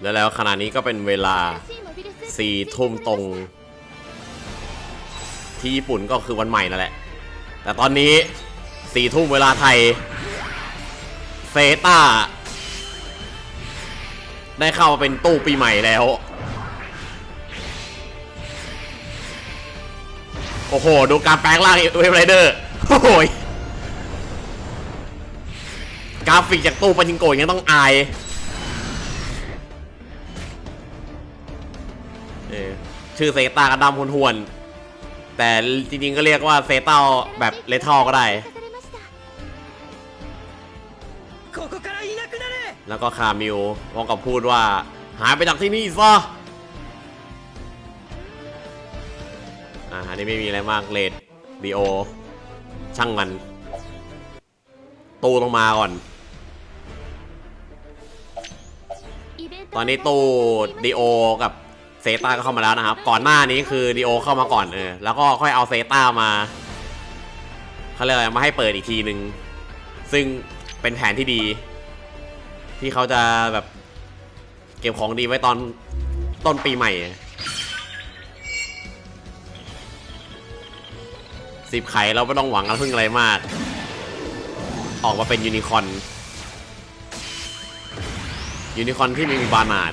แล้วแล้วขณะนี้ก็เป็นเวลาสี่ทุ่มตรง ที่ญี่ปุ่นก็คือวันใหม่นั่นแหละ แต่ตอนนี้สี่ทุ่มเวลาไทยเซต้า ได้เข้ามาเป็นตู้ปีใหม่แล้ว โอ้โห ดูการแปลงร่างเวฟไรเดอร์โอ้โหยกราฟิกจากตู้ปาจิงโกยังต้องอาย ชื่อเซตากระดำหุ่นๆแต่จริงๆก็เรียกว่าเซตาแบบเลทอก็ได้ แล้วก็คามิวพร้อมกับพูดว่า หายไปจากที่นี่ซะอ่าอันนี้ไม่มีอะไรมากเลดดีโอ ช่างมัน ตูลงมาก่อน ตอนนี้ตูดีโอกับ เซต้าก็เข้ามาแล้วนะครับ ก่อนหน้านี้คือดีโอเข้ามาก่อนเออ แล้วก็ค่อยเอาเซต้ามาเขาเรียมาให้เปิดอีกทีหนึ่งซึ่งเป็นแผนที่ดี ที่เขาจะแบบเก็บของดีไว้ตอนต้นปีใหม่สิบไข่เราไม่ต้องหวังอะไรพึ่งอะไรมาก ออกมาเป็นยูนิคอนยูนิคอนที่ไม่มีบานาด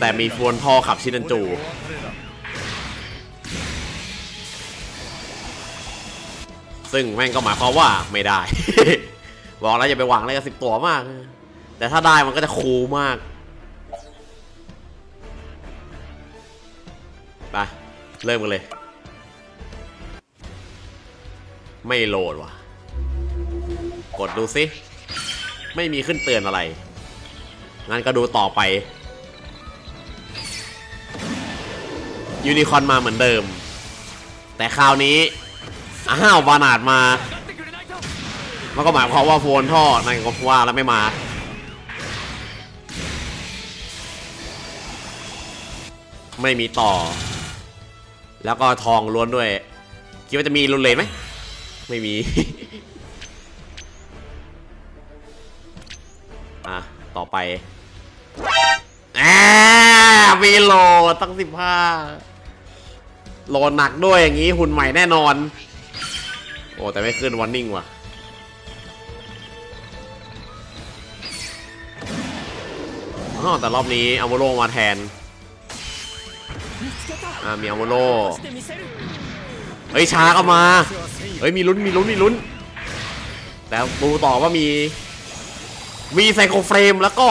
แต่มีฟวนท่อขับชินันจู ซึ่งแม่งก็หมายความว่าไม่ได้ บอกแล้วอย่าไปหวังอะไรกับสิบตัวมาก แต่ถ้าได้มันก็จะคูลมาก ไป เริ่มกันเลย ไม่โหลดว่ะ กดดูสิ ไม่มีขึ้นเตือนอะไร งั้นก็ดูต่อไป ยูนิคอนมาเหมือนเดิม แต่คราวนี้อ้าวบานาดมามันก็หมายความว่าโฟนท่อนั่นก็ว่าแล้วไม่มา ไม่มีต่อ แล้วก็ทองล้วนด้วย คิดว่าจะมีรุนเลนไหมไม่มีอะต่อไปอ วีโลตั้งสิบห้าโลหนักด้วยอย่างงี้หุ่นใหม่แน่นอน โอ้ แต่ไม่ขึ้นวันนิ่งว่ะ อ๋อ แต่รอบนี้อามูโลมาแทน อ่า มีอามูโลเฮ้ย ช้าก็มา เฮ้ย มีลุ้น มีลุ้น มีลุ้น แล้วดูต่อว่ามี มีไซโคเฟรมแล้วก็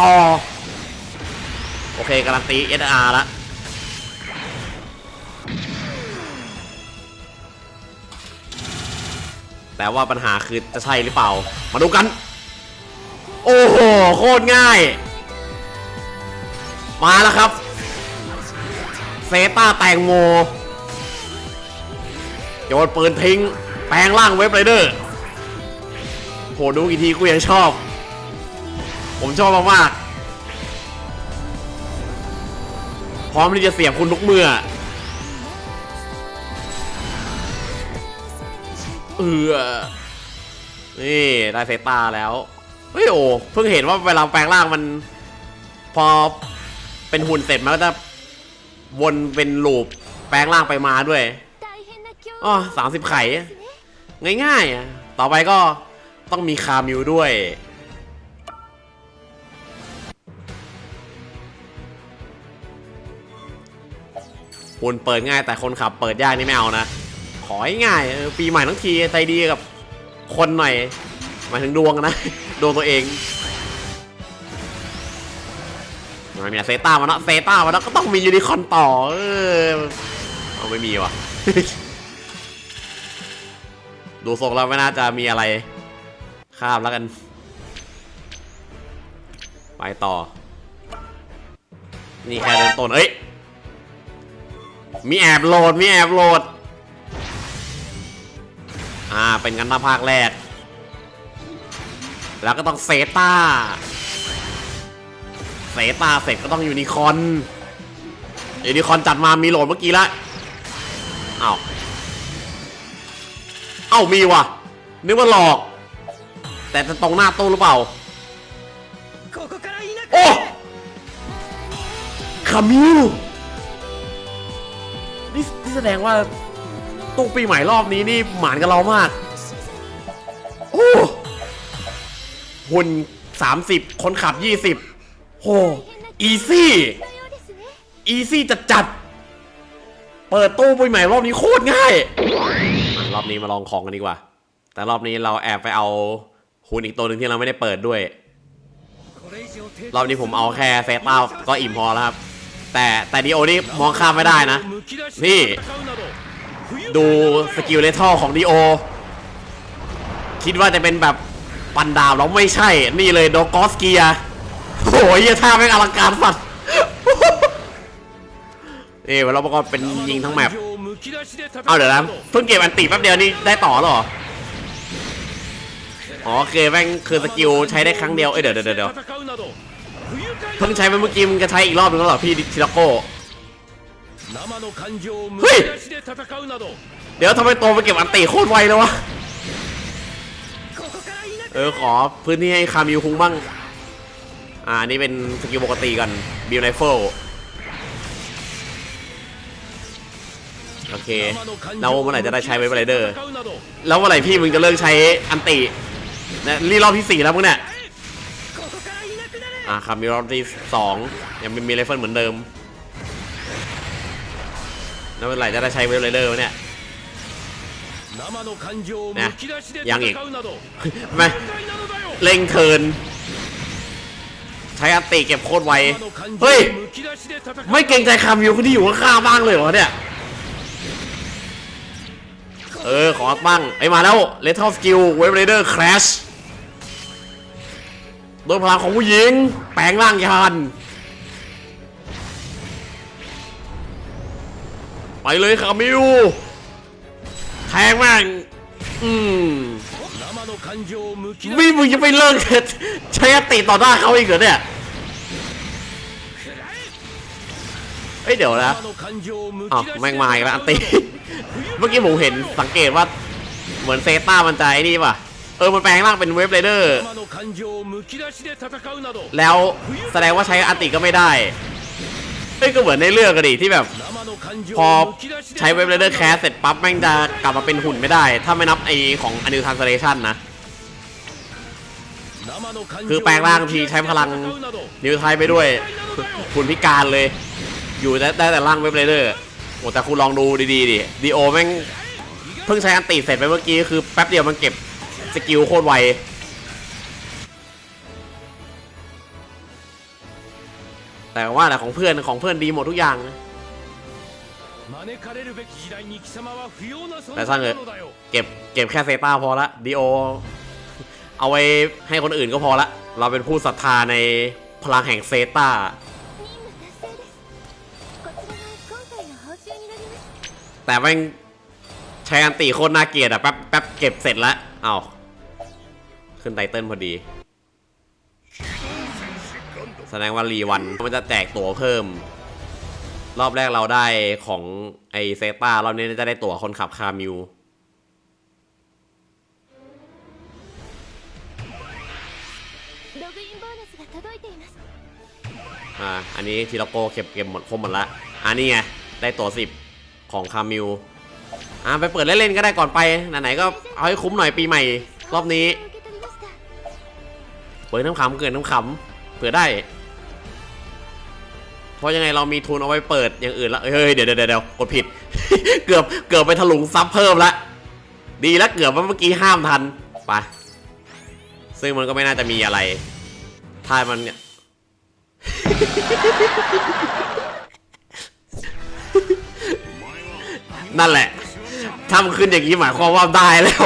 ต่อ โอเคการันตี SR ละแต่ว่าปัญหาคือจะใช่หรือเปล่า มาดูกัน โอ้โห โคตรง่าย มาแล้วครับ เซต้าแตงโม โยนปืนทิ้ง แปลงร่างเว็บไรเดอร์ โหดูกี่ทีกูยังชอบ ผมชอบมากๆ พร้อมที่จะเสียบคุณทุกเมื่อ เออ นี่ได้เซตาแล้ว เฮ้ยโอ้เพิ่งเห็นว่าเวลาแปลงร่างมัน พอเป็นหุ่นเสร็จมันก็จะวนเป็นลูปแปลงร่างไปมาด้วยอ๋อสามสิบไข่ ง่ายๆอะต่อไปก็ต้องมีคามิวด้วย หุ่นเปิดง่ายแต่คนขับเปิดยากนี่ไม่เอานะ ขอให้ง่ายปีใหม่ทั้งทีใจดีกับคนหน่อยหมายถึงดวงนะ ดวงตัวเองไม่มีอะเซต้ามาเนอะเซต้ามาแล้วก็ต้องมียูนิคอนต่อ เออเอาไม่มีว่ะ ดูทรงแล้วไม่น่าจะมีอะไรข้ามแล้วกัน ไปต่อ นี่แค่เริ่มต้น เอ้ย มีแอบโหลด มีแอบโหลด อ่า เป็นกันหน้าภาคแรก แล้วก็ต้องเซตาเซตาเสร็จก็ต้องยูนิคอนยูนิคอนจัดมามีโหลดเมื่อกี้ละเอา้าเอ้ามีวะนึกว่าหลอก แต่จะตรงหน้าตู้หรือเปล่า โอ้คามิล แสดงว่าตู้ปีใหม่รอบนี้นี่หมานกับเรามากโอ้หุ่น 30 คนขับ 20โหอีซี่อีซี่จัดจัด เปิดตู้ปีใหม่รอบนี้โคตรง่าย รอบนี้มาลองของกันดีกว่า แต่รอบนี้เราแอบไปเอาหุ่นอีกตัวหนึ่งที่เราไม่ได้เปิดด้วย รอบนี้ผมเอาแค่เฟต้าก็อิ่มพอแล้วครับ แต่แต่ดีโอนี่มองข้ามไม่ได้นะ นี่ ดูสกิลเลทัลของดีโอ คิดว่าจะเป็นแบบปันดาวแล้วไม่ใช่ นี่เลยโดกอสเกียโอ้ยท่าแม่งอลังการสัตว์นี่เราประกอบเป็นยิงทั้งแมปเอาเดี๋ยวนะเพิ่งเก็บอันตีแป๊บเดียวนี่ได้ต่อหรออ๋อโอเคแม่งคือสกิลใช้ได้ครั้งเดียว เอ้ยเดี๋ยวเดี๋ยวเดี๋ยว เพิ่งใช้ไปเมื่อกี้มึงจะใช้อีกรอบนึงแล้วเหรอพี่ชิลโก้เฮ้ยเดี๋ยวทำไมโตไปเก็บอันติโคตรไวเลยวะเออขอพื้นที่ให้คามิวคุ้งบ้าง อ่านี่เป็นสกิลปกติกันบิวไนเฟิลโอเคแล้วเมื่อไหร่จะได้ใช้ไวฟไรเดอร์ แล้วเมื่อไหร่พี่มึงจะเลิกใช้อันตินี่ยรีรอบที่สี่แล้วมึงเนี่ย อ่าครับมีรอบที่สองยังมีมีเลฟิลเหมือนเดิมแล้วเมื่อไหร่จะได้ใช้เวลเดอร์เนี่ยนะยังอีกไม่เร่งเทินใช้อัตติเก็บโคตรไว เฮ้ย ไม่เกรงใจคำอยู่คนที่อยู่ข้างข้าบ้างเลยเหรอเนี่ย เออ ขอบ้างไอ้มาแล้วเลทเทิลสกิลเวฟเรเดอร์คราช ดยพลังของผู้หญิง แปลงร่างยาน ไปเลยคามิวแทงแม่ง อืมม่มึงจะไปเลิกใช้ติต่อหน้าเขาอีกเหรอเนี่ยเอ้ยเดี๋ยวนะอ๋อแม่งมาอีกแล้วอันตี เมื่อกี้ผมเห็นสังเกตว่า เหมือนเซต้ามันใจนี่ป่ะ เออมันแปลงร่างเป็นเวฟเรเดอร์แล้วแสดงว่าใช้อัติก็ไม่ได้เอ้ก็เหมือนในเรื่องกันดิที่แบบ พอใช้เวฟเรเดอร์แคสเสร็จปั๊บแม่งจะกลับมาเป็นหุ่นไม่ได้ ถ้าไม่นับไอของอนิวทรานสเลชันนะคือแปลงร่างทีใช้พลังนิวไทยไปด้วยหุ่นพิการเลย อยู่ได้แต่ร่างเวฟเรเดอร์โอ้แต่คุณลองดูดีๆดิดีโอแม่งเพิ่งใช้อัติเสร็จไปเมื่อกี้คือแป๊บเดียวมันเก็บ สกิลโคตรไวแต่ว่าแหละของเพื่อนของเพื่อนดีหมดทุกอย่างนะแต่สร้างเลยเก็บเก็บแค่เซต้าพอละดีโอเอาไว้ให้คนอื่นก็พอละ เราเป็นผู้ศรัทธาในพลังแห่งเซต้าแต่แม่งใช้อันตีโคตรน่าเกียดอะแป๊บแป๊บเก็บเสร็จแล้วเอา้า ขึ้นไตเติลพอดี แสดงว่ารีวันมันจะแจกตั๋วเพิ่ม รอบแรกเราได้ของไอเซตารอบนี้จะได้ตั๋วคนขับคามิวอ่า อันนี้ทีลโก้เก็บเกมหมดครบหมดละอันนี้ไง ได้ตั๋วสิบของคามิวอ่าไปเปิดเล่นๆก็ได้ก่อนไป ไหนๆก็เอาให้คุ้มหน่อยปีใหม่ รอบนี้ เปิดน้ำขำเกินน้ำขำเผื่อได้ เพราะยังไงเรามีทุนเอาไว้เปิดอย่างอื่นละเฮ้ยเดี๋ยวเดี๋ยวเดี๋ยวกดผิด เกือบเกือบไปถลุงซับเพิ่มละดีแล้วเกือบว่าเมื่อกี้ห้ามทันไปซึ่งมันก็ไม่น่าจะมีอะไร ถ้ามันเนี่ยนั่นแหละถ้ามันขึ้นอย่างนี้หมายความว่าได้แล้ว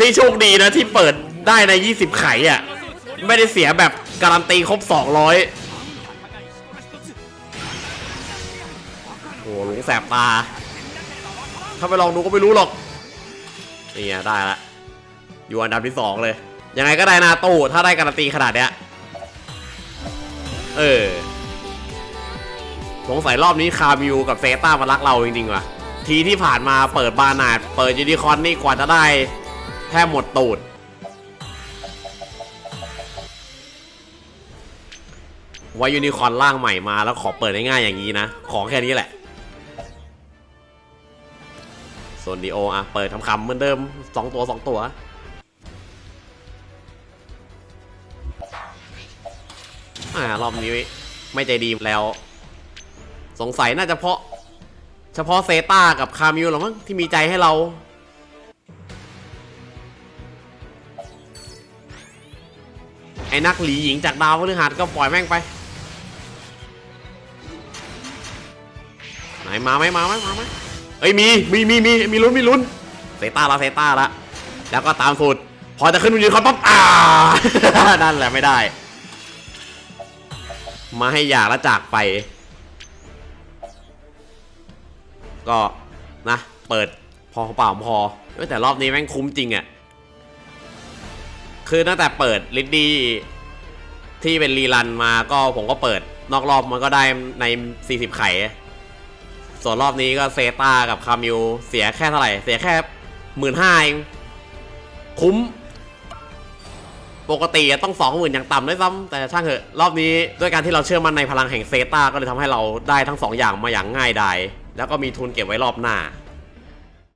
นี่โชคดีนะที่เปิดได้ใน 20 ไขอะ ไม่ได้เสียแบบการันตีครบ 200 โอ้โหหลงแสบตา ถ้าไปลองดูก็ไม่รู้หรอก นี่ไงได้ละ อยู่อันดับที่ 2 เลย ยังไงก็ได้นาตู้ถ้าได้การันตีขนาดเนี้ย เออสงสัยรอบนี้คาบิวกับเซต้ามารักเราจริงๆว่ะ ทีที่ผ่านมาเปิดบานาดเปิดยูนิคอร์นนี่กว่าจะได้ แทบหมดตูด ไว้ยูนิคอนล่างใหม่มาแล้วขอเปิดง่ายๆอย่างนี้นะ ของแค่นี้แหละส่วนดีโออะเปิดคำๆเหมือนเดิม 2 ตัว 2 ตัว อ่า รอบนี้ไม่ใจดีแล้ว สงสัยน่าจะเพราะ เฉพาะเซตากับคามิวหรอมั้งที่มีใจให้เรา อ้นักหลีหญิงจากดาวพฤหัสก็ปล่อยแม่งไป ไหนมาไหมมาไหมมาไหมเอ้ยมีมีมีมีมีลุ้นมีลุ้นเซต้าละเซต้าละแล้วก็ตามสูตรพอจะขึ้นยืนคอนปั๊บอ่านั่นแหละไม่ได้ มาให้อยากแล้วจากไป ก็นะ เปิดพอเปล่าพอแต่รอบนี้แม่งคุ้มจริงอะ่ะ คือตั้งแต่เปิดลิดดี้ที่เป็นรีรันมาก็ผมก็เปิดนอกรอบมันก็ได้ใน 40 ไข่ ส่วนรอบนี้ก็เซตากับคามิวเสียแค่เท่าไหร่ เสียแค่หมื่นห้าเอง คุ้ม ปกติต้องสองหมื่นอย่างต่ำด้วยซ้ำแต่ช่างเถอะ รอบนี้ด้วยการที่เราเชื่อมั่นในพลังแห่งเซตาก็เลยทำให้เราได้ทั้งสองอย่างมาอย่างง่ายดายแล้วก็มีทุนเก็บไว้รอบหน้า